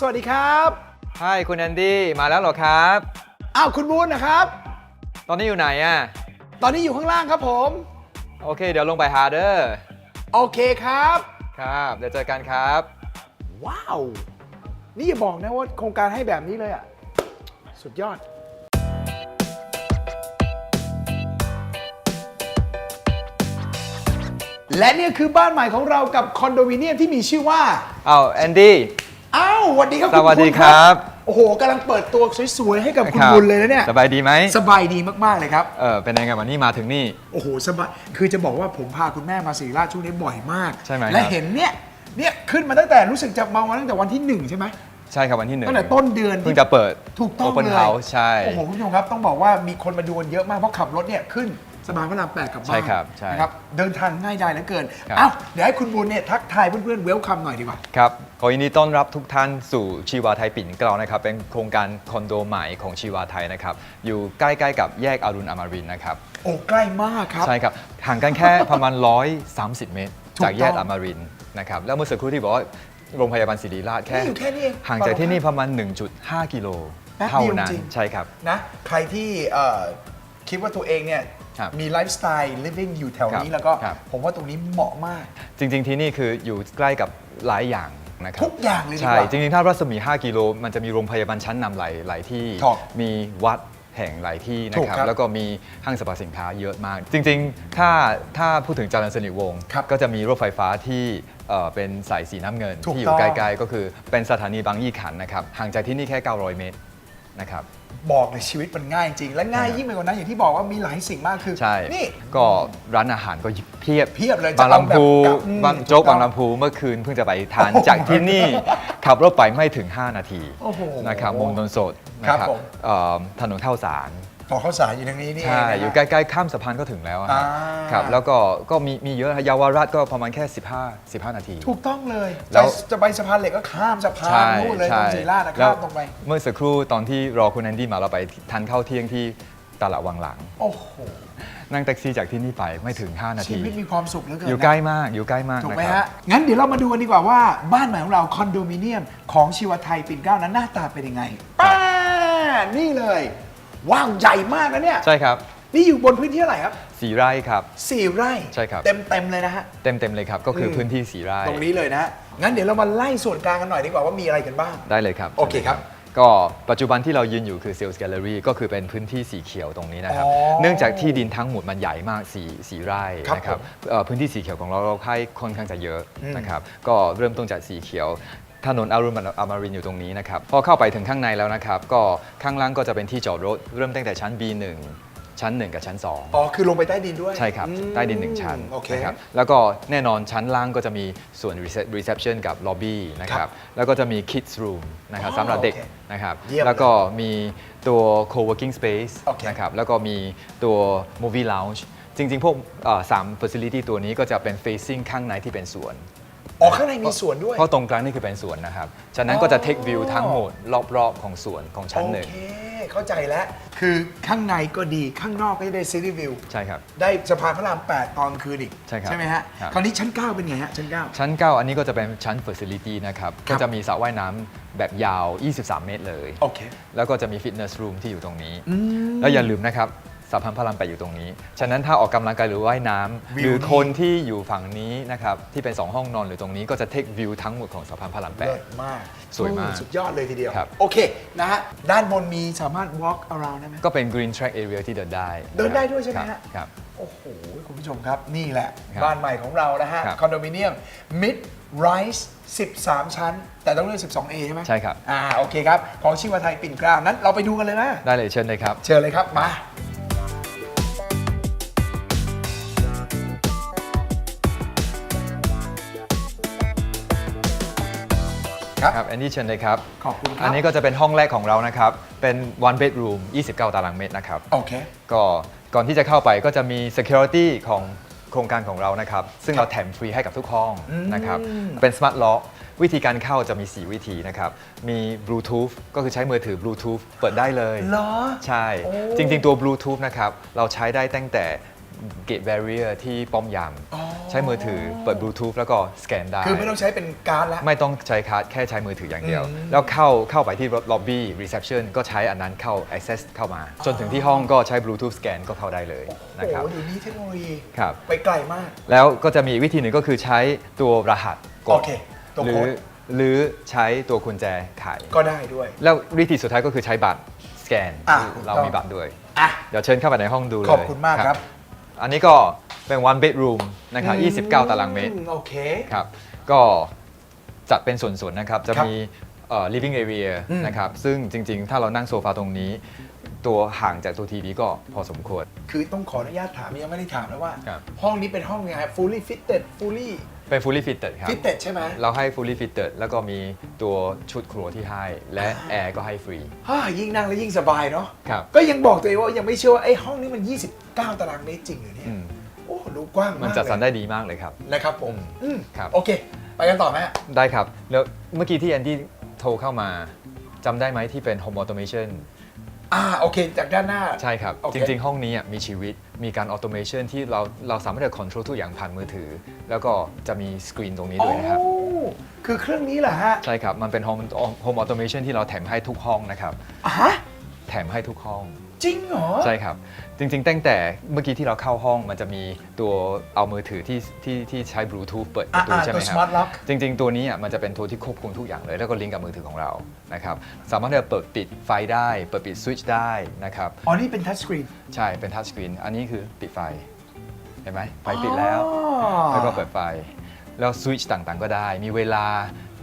สวัสดีครับใช่คุณแอนดี้มาแล้วเหรอครับ อ้าวคุณบูนนะครับ ตอนนี้อยู่ไหนอะ ตอนนี้อยู่ข้างล่างครับผม โอเค เดี๋ยวลงไปหาเด้อ โอเคครับ ครับ เดี๋ยวเจอกันครับ ว้าว นี่อย่าบอกนะว่าโครงการให้แบบนี้เลยอะ สุดยอด และนี่คือบ้านใหม่ของเรากับคอนโดมิเนียมที่มีชื่อว่า เอาแอนดี้ อ้าวสวัสดีครับสวัสดีครับโอ้โหกำลังเปิดตัวสวยๆให้กับคุณรับบุญเลยนะเนี่ยสบายดีไหมสบายดีมากๆเลยครับ เออเป็นยังไงวันนี้มาถึงนี่ โอ้โหสบายคือจะบอกว่าผมพาคุณแม่มาศรีราชช่วงนี้บ่อยมาก ใช่ไหมและครับเห็นเนี่ยเนี่ยขึ้นมาตั้งแต่รู้สึกจะมาวันตั้งแต่วันที่หนึ่งใช่ไหมใช่ครับวันที่หนึ่งตั้งแต่ต้นเดือนเพิ่งจะเปิด ถูกต้อง Open เลย House ใช่ โอ้โหคุณผู้ชมครับต้องบอกว่ามีคนมาดูกันเยอะมากเพราะขับรถเนี่ยขึ้น สะพานพระรามแปดกลับบ้านใช่ครับใช่นะครับเดินทางง่ายดายเหลือเกินครับเอ้าเดี๋ยวให้คุณบุญเนี่ยทักทายเพื่อนๆเวลคัมหน่อยดีกว่า ครับขอยินดีต้อนรับทุกท่านสู่ชีวาไทยปิ่นเกล้านะครับ เป็นโครงการคอนโดใหม่ของชีวาไทยนะครับ อยู่ใกล้ๆกับแยกอรุณอมรินทร์นะครับ โอ้ใกล้มากครับ ใช่ครับ ห่างกันแค่ประมาณ 130 เมตร ถูกจากแยกต้องอมรินทร์นะครับ แล้วเมื่อสักครู่ที่บอกว่าโรงพยาบาลศิริราชแค่ นี่อยู่แค่นี้เองห่างจากที่นี่ประมาณ 1.5 กิโลแป๊บเท่าเดียวนั้นจริง ใช่ครับ นะ ใครที่เอ่อคิดว่าตัวเองเนี่ย ครับมีไลฟ์สไตล์ living อยู่แถวนี้ ครับแล้วก็ครับผมว่าตรงนี้เหมาะมาก จริง ๆ ที่นี่คืออยู่ใกล้กับหลายอย่างนะครับทุกอย่างเลยดีใช่กว่าจริง ๆ ถ้ารัศมี 5 กิโล มันจะมีโรงพยาบาลชั้นนำหลายหลายที่ ครับมีวัดแห่งหลายที่นะถูกครับครับแล้วก็มีห้างสรรพสินค้าเยอะมาก จริง ๆ ถ้าถ้าพูดถึงจรัญสนิทวงศ์ครับก็จะมีรถไฟฟ้าที่เอ่อเป็นสายสีน้ำเงิน ถูกที่อต้ยู่อง ใกล้ๆก็คือเป็นสถานีบางยี่ขันธ์นะครับห่างจากที่นี่แค่ 900 เมตรนะครับ บอกเลยชีวิตมันง่ายจริง และง่ายยิ่งไปกว่านั้นอย่างที่บอกว่ามีหลายสิ่งมากคือใช่ นี่ ก็ร้านอาหารก็เพียบเพียบเลยบางลำพูจะเอาแบบกับอืมบางโจ๊กถูกต้องบางลำพูเมื่อคืนเพิ่งจะไปทานโอ้โหจากที่นี่ ขับรถไปไม่ถึง 5 นาทีโอ้โหนะครับมงนนสดนะคครัรับบผมเอ่อถนนข้าวสาร พอเข้าสารอยู่ทางนี้นี่ใช่เงนะอยู่ใกล้ๆ ข้ามสะพานก็ถึงแล้วอะอ่า ครับ แล้วก็ก็มีมีเยอะเยาวราชก็ประมาณแค่ 15 15 นาที ถูกต้องเลยแล้วจะจะไปสะพานเหล็กก็ข้ามสะพานใช่นู่นเลยตรใช่งศรีราชนะแล้ข้าวมตรงไป เมื่อสักครู่ตอนที่รอคุณแอนดี้มาเราไปทานข้าวเที่ยงที่ตลาดวังหลัง โอ้โห นั่งแท็กซี่จากที่นี่ไปไม่ถึง 5 นาชีที วิตมีความสุขเหลือเกินอยู่นะใกล้มากอยู่ใกล้มากถูกนะไหมครัฮะ บ งั้นเดี๋ยวเรามาดูกันดีกว่าว่าบ้านใหม่ของเราคอนโดมิเนียมของชีวไทยปิ่นเกล้านั้นหน้าตาเป็นยังไงป้านี่เลย ว้าวใหญ่มากนะเนี่ยใช่ครับ นี่อยู่บนพื้นที่เท่าไหร่ครับสีไร่ครับ สี่ไร่ใช่ครับ เต็มเต็มๆเลยนะฮะเต็มเต็มๆเลยครับ ก็คืออม พื้นที่สีไร่ตรงนี้เลยนะฮะงั้นเดี๋ยวเรามาไล่ส่วนกลางกันหน่อยดีกว่าว่ามีอะไรกันบ้าง ได้เลยครับโอเคครับก็ปัจจุบันที่เรายืนอยู่คือ Sales Gallery ก็คือเป็นพื้นที่สีเขียวตรงนี้นะครับ อ๋อเนื่องจากที่ดินทั้งหมดมันใหญ่มากสีสีไร่ครับนะครับผมเอ่อพื้นที่สีเขียวของเราเราให้ค่อนข้างจะเยอะอืมนะครับ ก็เริ่มต้นจากสีเขียว ถนนอรุณอมรินทร์อยู่ตรงนี้นะครับ พอเข้าไปถึงข้างในแล้วนะครับ ก็ข้างล่างก็จะเป็นที่จอดรถ เริ่มตั้งแต่ชั้น B1 ชั้น 1 กับชั้น 2 อ๋อ คือลงไปใต้ดินด้วย ใช่ครับอืมใต้ดินหนึ่งชั้นโอเคนะครับแล้วก็แน่นอนชั้นล่างก็จะมีส่วน recep- reception กับ lobby นะคครัรับบแล้วก็จะมี kids room นะครับอ๋อสำหรับเด็กโอเคนะครับเยี่ยมแล้วก็มีตัว co-working space โอเคนะครับ แล้วก็มีตัว movie lounge จริง ๆ พวกเอ่อสาม facility ตัวนี้ก็จะเป็น facing ข้างในที่เป็นสวน อ๋อข้างในมีสวนด้วย เพราะตรงกลางนี่คือเป็นสวนนะครับ ฉะนั้นก็จะ take view ทั้งหมดรอบๆของสวนของชั้นหนึ่ง โอเค เข้าใจแล้ว คือข้างในก็ดีข้างนอกก็จะได้ซีรีส์วิวใช่ครับได้สะพานพระราม 8 ตอนคืนอีกใช่ครับไหมฮะ ครับ คราวนี้ชั้น 9 เป็นไงฮะ ชั้น 9 ชั้น 9 อันนี้ก็จะเป็นชั้น facility นะครับ ครัก็บจะมีสระว่ายน้ำแบบยาว 23 เมตรเลย โอเค แล้วก็จะมีฟิตเนสรูมที่อยู่ตรงนี้อืมแล้วอย่าลืมนะครับ สะพานพระรามแปดอยู่ตรงนี้ ฉะนั้นถ้าออกกำลังกายหรือว่ายน้ำวิวหรือดีคนที่อยู่ฝั่งนี้นะครับที่เป็น 2 ห้องนอนหรือตรงนี้ก็จะเทควิวทั้งหมดของสะพานพระรามแปเลิดศมาก สวยมากโอ้สุดยอดเลยทีเดียวครับโอเคนะฮะด้านบนมีสามารถ walk around ได้ไหมก็เป็น green track area ที่เดินได้ เดินได้ด้วยใช่ไหมครับฮะครับโอ้โห คุณผู้ชมครับนี่แหละครับบ้านใหม่ของเรานะฮะครับคอนโดมิเนียม mid rise 13 ชั้น แต่ต้องเลือก 12A ใช่ไหมใช่ครับ อ่า โอเคครับ ของชิวาไทยปิ่นเกล้านั้นเราไปดูกันเลยนะ ได้เลยเชิญเลยครับ เชิญเลยครับ มา ครับ ครับอันนี้เชิญเลยครับ ขอบคุณครับ อันนี้ก็จะเป็นห้องแรกของเรานะครับ เป็น one bedroom 29 ตารางเมตรนะครับ โอเค ก็ก่อนที่จะเข้าไปก็จะมี security ของโครงการของเรานะครับ ซึ่งเราแถมฟรีให้กับทุกห้องนะครับ เป็น smart lock วิธีการเข้าจะมี 4 วิธีนะครับ มี Bluetooth ก็คือใช้มือถือ Bluetooth เปิดได้เลย เหรอ ใช่โอ้จริง ๆ ตัว Bluetooth นะครับ เราใช้ได้ตั้งแต่ gate barrier ที่ป้อมยาม อ๋อฉช้มือถือเปิดบลูทูธแล้วก็สแกนได้ คือไม่ต้องใช้เป็นการ์ดละ ไม่ต้องใช้การ์ดแค่ใช้มือถืออย่างเดียว อืม แล้วเข้าเข้าไปที่ล็อบบี้รีเซพชันก็ใช้อันนั้นเข้า access เข้ามา จนถึงที่ห้องก็ใช้บลูทูธสแกนก็เข้าได้เลยนะโอ้ครับโหเดี๋ยวนี้เทคโนโลยีครับ ไปไกลมาก แล้วก็จะมีอีกวิธีหนึ่งก็คือใช้ตัวรหัสกโอดเคตัวหรืโค้อดหรือใช้ตัวกุญแจไข ก็ได้ด้วย แล้ววิธีสุดท้ายก็คือใช้บัตรสแกน อะเรามีบัตรด้วย อะ เดี๋ยวเชิญเข้าไปในห้องดูเลยขอบคุณมากครับ อันนี้ก็เป็น one bedroom นะครับ 29 ตารางเมตรอืโอเค ครับ ก็จัดเป็นส่วนๆนะครับ จะครับมีเอ่อ living area อืม นะครับ ซึ่งจริงๆ ถ้าเรานั่งโซฟาตรงนี้ ตัวห่างจากตัวทีวีก็พอสมควร คือต้องขออนุญาตถามยังไม่ได้ถามนะว่า ครับ ห้องนี้เป็นห้องยังไง fully fitted fully เป็น fully fitted ครับ fitted ใช่ไหมเราให้ fully fitted แล้วก็มีตัวชุดครัวที่ให้ และแอร์ก็ให้ฟรี ฮ่ายิ่งนั่งแล้วยิ่งสบายเนาะครับ ก็ยังบอกตัวเองว่ายังไม่เชื่อว่าไอ้ห้องนี้มัน 29 ตารางเมตรจริงเหรอเนี่ยอืม โอ้ดูกว้างมากมันจัดสรรเลยได้ดีมากเลยครับ นะครับผมอืมอืมครับ โอเค ไปกันต่อไหมฮะ ได้ครับ แล้วเมื่อกี้ที่แอนดี้โทรเข้ามาจำได้ไหมที่เป็น home automation อ่าโอเค จากด้านหน้า ใช่ครับ โอเคจริง ๆ ห้องนี้อะมีชีวิตมีการ automation ที่เราเราสามารถจะ control ทุกอย่างผ่านมือถือ แล้วก็จะมีสกรีนตรงนี้ด้วยนะครับ โอ้คือเครื่องนี้เหรอฮะใช่ครับ มันเป็น home home automation ที่เราแถมให้ทุกห้องนะครับ อะฮะ แถมให้ทุกห้อง จริงเหรอ ใช่ครับ จริงๆ ตั้งแต่เมื่อกี้ที่เราเข้าห้องมันจะมีตัวเอามือถือที่ที่ที่ใช้บลูทูธเปิดปอ่าระตูใช่ไหตัมวคสรับมาร์ทล็อกจริง ๆ ตัวนี้อะมันจะเป็นตัวที่ควบคุมทุกอย่างเลย แล้วก็ลิงก์กับมือถือของเรานะครับสามารถที่จะเปิดปิดไฟได้ เปิดปิดสวิตช์ได้นะครับ อ๋อนี่เป็นทัชสกรีน ใช่เป็นทัชสกรีนอันนี้คือปิดไฟ เห็นไหมไฟปิดแล้วแล้วก็เปิดไฟ แล้วสวิตช์ต่างๆ ก็ได้ มีเวลา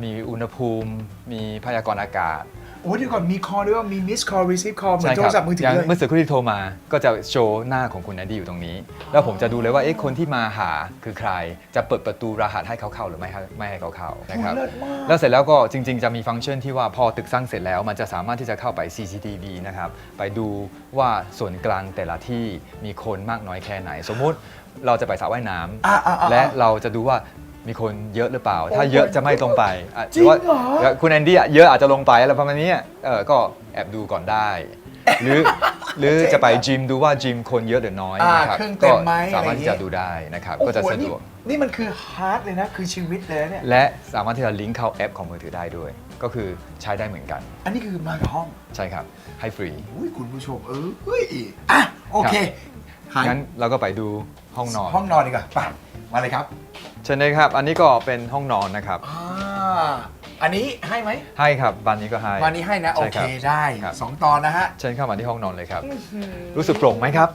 มีอุณหภูมิ มีพยากรณ์อากาศ โอ้เดี๋ยวก่อนมีคอด้วยว่ามีมิสคอ receive call เหมือนโทครรัศัพท์มือถืย่าองเลย เมื่อสักครู่ที่โทรมาก็จะโชว์หน้าของคุณแอนดี้อยู่ตรงนี้ แล้วผมจะดูเลยว่าเอ๊ะคนที่มาหาคือใคร จะเปิดประตูรหัสให้เขาเข้าหรือไม่ให้ไม่ให้เขาเข้านะครับโอ้เลิศมาก แล้วเสร็จแล้วก็จริง ๆ จะมีฟังก์ชันที่ว่าพอตึกสร้างเสร็จแล้ว มันจะสามารถที่จะเข้าไป CCTV นะครับไปดูว่าส่วนกลางแต่ละที่มีคนมากน้อยแค่ไหน สมมุติเราจะไปสระว่ายน้ำอ่าอ่าอ่าและเราจะดูว่า มีคนเยอะหรือเปล่า ถ้าโอ้เยอะจะไม่ลงไปอะจริงว่าเหรอแล้วคุณแอนดี้อะเยอะอาจจะลงไปอะไรประมาณนี้เออก็แอบดูก่อนได้ หรือหรือจะไปจิมดูว่าจิมคนเยอะหรือน้อยอ่านะครับเครื่องเต็ก็มไหมสามารถอะไรอย่างที่เงี้ยจะดูได้นะครับโอ้ก็จะโหสะนี่ดวก นี่มันคือฮาร์ดเลยนะ คือชีวิตเลยนะเนี่ย และสามารถที่จะลิงก์เข้าแอปของมือถือได้ด้วย ก็คือใช้ได้เหมือนกัน อันนี้คือมากับห้อง ใช่ครับ ให้ฟรี อุ้ยคุณผู้ชม เออเฮ้ยอะ โอเคหายงั้นเราก็ไปดูห้องนอน ห้องนอนดีกว่าไปมาเลยครับ เชิญเลยครับ อันนี้ก็เป็นห้องนอนนะครับ อ่าอันนี้ให้ไหมให้ครับบานนี้ก็ให้ วันนี้ให้นะ โอใช่เครับได้ครับ สองตอนนะฮะ เชิญเข้ามาที่ห้องนอนเลยครับ รู้สึกโปร่งไหมครับ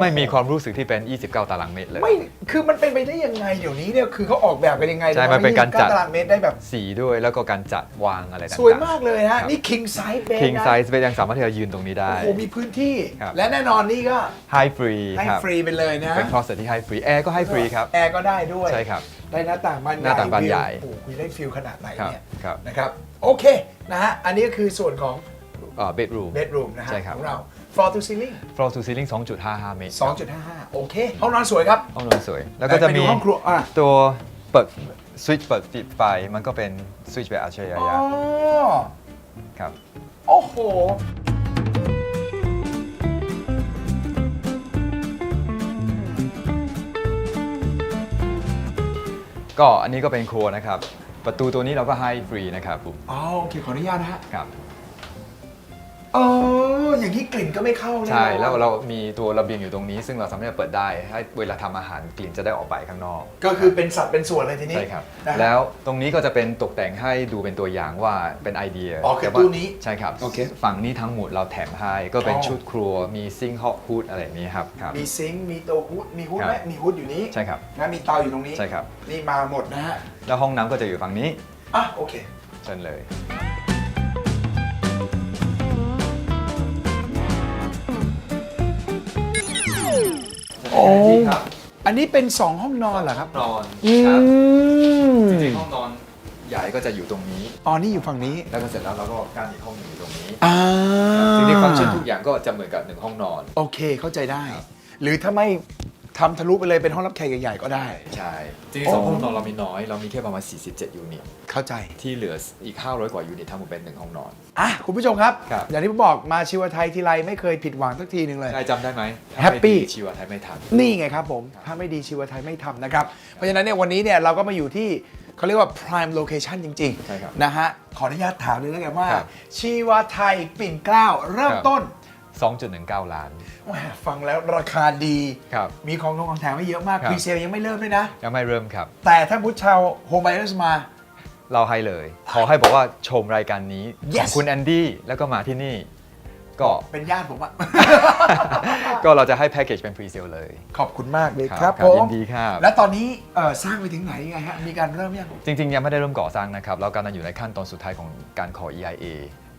ไม่มีความรู้สึกที่เป็น 29 ตารางเมตรเลย ไม่คือมันเป็นไปได้ยังไงเดี๋ยวนี้เนี่ยคือเขาออกแบบกันยังไงใช่มันเป็นการจัด ตารางเมตรได้แบบ สีด้วยแล้วก็การจัดวางอะไรต่างๆ สวยมากเลยฮะ ครับ นี่ king size bed คิงนะไซส์เบยังสามารถที่จะยืนตรงนี้ได้ โอ้โหมีพื้นที่ ครับ และแน่นอนนี่ก็ให้ฟรีให้ครับฟรีไปเลยนะเป็นคลอสเซ็ตที่ให้ฟรีแอร์ก็ให้ฟรีครับ แอร์ก็ได้ด้วย ใช่ครับ ได้หน้าต่างบานใหญ่หน้าต่างบานใหญ่ วิวโอ้โหคุณได้ฟิลขนาดไหนครับเนี่ยครับนะครับ โอเคนะฮะ อันนี้ก็คือส่วนของ เบดรูม bedroom นะฮะใช่ครับ ของเรา floor to ceiling floor to ceiling 2.55 เมตร2.55 โอเค ห้องนอนสวยครับ ห้องนอนสวย แล้วก็จะไปมีดูห้องครัวอะ ตัวเปิดสวิตช์เปิดปิดไฟมันก็เป็นสวิตช์แบบอัจฉริอ๋อยะครับ โอ้โห ก็อันนี้ก็เป็นครัวนะครับ ประตูตัวนี้เราก็ให้ฟรีนะครับผมอ๋อ โอเค ขออนุญาตนะฮะ ครับ เออ อย่างนี้กลิ่นก็ไม่เข้าแน่นอน ใช่แล้วเรามีตัวระเบียงอยู่ตรงนี้ ซึ่งเราสามารถเปิดได้ให้เวลาทำอาหารกลิ่นจะได้ออกไปข้างนอก ก็คือเป็นสัตว์เป็นส่วนเลยทีนี้ ใช่ครับ นะฮะแล้วตรงนี้ก็จะเป็นตกแต่งให้ดูเป็นตัวอย่างว่าเป็นไอเดียอ๋อคือแต่ว่าตู้นี้ใช่ครับโอเคฝั่งนี้ทั้งหมดเราแถมให้ก็เป็นอ๋อ ชุดครัวมีซิงค์ฮอตฮูดอะไรอย่างนี้ครับครับ มีซิงค์มีตัวฮูดมีฮูดครับไหมมีฮูดอยู่นี้ใช่ครับนะมีเตาอยู่ตรงนี้ใช่ครับ นี่มาหมดนะฮะแล้วห้องน้ำก็จะอยู่ฝั่งนี้อะโอเค เชิญเลย โอ้ครับอันนี้เป็น 2 ห้องนอนเหรอครับ นอนอืครับมจริงๆห้องนอนใหญ่ก็จะอยู่ตรงนี้ อ๋อนี่อยู่ฝั่งนี้ แล้วก็เสร็จแล้วเราก็กั้นอีกห้องหนึงอยู่ตรงนี้อ่าจริงๆฟังก์ชันทุกอย่างก็จะเหมือนกับหนึ่งห้องนอน โอเคเข้าใจได้ หรือถ้าไม่ ทำทะลุไปเลยเป็นห้องรับแขกใหญ่ๆ ก็ได้ ใช่จริงๆสองห้องนอนเรามีน้อยเรามีแค่ประมาณ 47 ยูนิต เข้าใจ ที่เหลืออีก 500 กว่ายูนิตทั้งหมดเป็นหนึ่งห้องนอน อะ คุณผู้ชมครับ ครับ อย่างที่ผมบอกมาชิวไทยทีไรไม่เคยผิดหวังสักทีหนึ่งเลย ใครจำได้ไหมถ้าแฮปปี้ไม่ดีชีวะไทยไม่ทัน นี่ไงครับผม ถ้าไม่ดีชีวไทยไม่ทำนะครับ เพราะฉะนั้นเนี่ยวันนี้เนี่ยเราก็มาอยู่ที่เขาเรียกว่า prime location จริงใช่ครับนะฮะ ขออนุญาตถามเลยแล้วกันว่า ครับชีวไทยปิ่นเกล้าเริ่มครับ ต้น 2.19 ล้าน แหมฟังแล้วราคาดี ครับ มีของลงของแถมไม่เยอะมากครับ พรีเซลยังไม่เริ่มด้วยนะ ยังไม่เริ่มครับ แต่ถ้าพุทธชาวโฮมไบเออร์สมา เราให้เลย ขอให้บอกว่าชมรายการนี้ Yes ของคุณแอนดี้แล้วก็มาที่นี่ ก็ เป็นญาติผมอะ ก็เราจะให้แพ็กเกจเป็นพรีเซลเลย ขอบคุณมากเลยครับครับครับผมยินดีครับ และตอนนี้เอ่อสร้างไปถึงไหนยังไงฮะ มีการเริ่มยัง จริงๆ ยังไม่ได้เริ่มก่อสร้างนะครับเรากำลังอยู่ในขั้นตอนสุดท้ายของการขอ EIA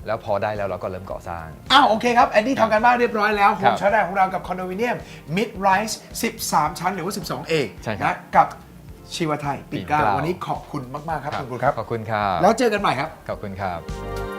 แล้วพอได้แล้วเราก็เริ่มก่อสร้าง อ้าวโอเคครับแอนดี้ทำกันบ้านเรียบร้อยแล้วโฮครัมบชั้นแรกของเรากับคอนโดมิเนียม Mid Rise 13 ชั้นหรือว่า 12A ใช่ครับนะกับชีวไทยปิ่นเกล้าปิ่นเกล้า วันนี้ขอบคุณมาก ๆ ครับคุณครูครับ ขอบคุณครับแล้วเจอกันใหม่ครับ ขอบคุณครับ